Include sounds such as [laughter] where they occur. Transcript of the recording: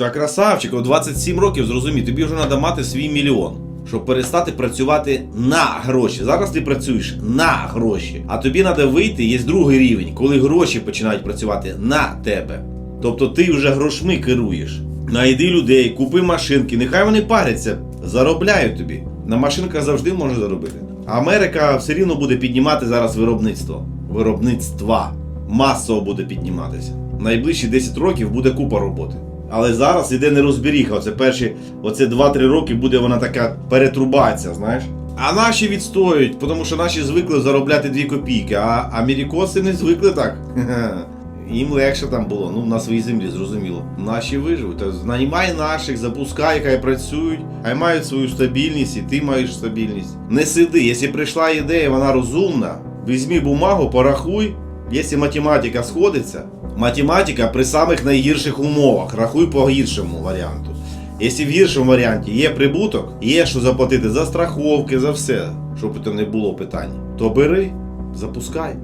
Та красавчик, у 27 років зрозумій, тобі вже треба мати свій мільйон. Щоб перестати працювати на гроші. Зараз ти працюєш на гроші. А тобі треба вийти, є другий рівень, коли гроші починають працювати на тебе. Тобто ти вже грошми керуєш. Найди людей, купи машинки, нехай вони паряться, заробляють тобі. На машинках завжди можна заробити. Америка все рівно буде піднімати зараз виробництво. Виробництва масово буде підніматися. Найближчі 10 років буде купа роботи. Але зараз іде нерозберіха. Оце перші, оце 2-3 роки буде вона така перетрубація, знаєш. А наші відстоюють, тому що наші звикли заробляти 2 копійки, а америкоси не звикли так. [laughs] Їм легше там було, ну на своїй землі, зрозуміло. Наші виживуть. Та наймай наших, запускай, хай працюють, хай мають свою стабільність, і ти маєш стабільність. Не сиди, якщо прийшла ідея, вона розумна, візьми бумагу, порахуй. Якщо математика сходиться, математика при самих найгірших умовах, рахуй по гіршому варіанту. Якщо в гіршому варіанті є прибуток, є що заплатити за страховки, за все, щоб там не було питань, то бери, запускай.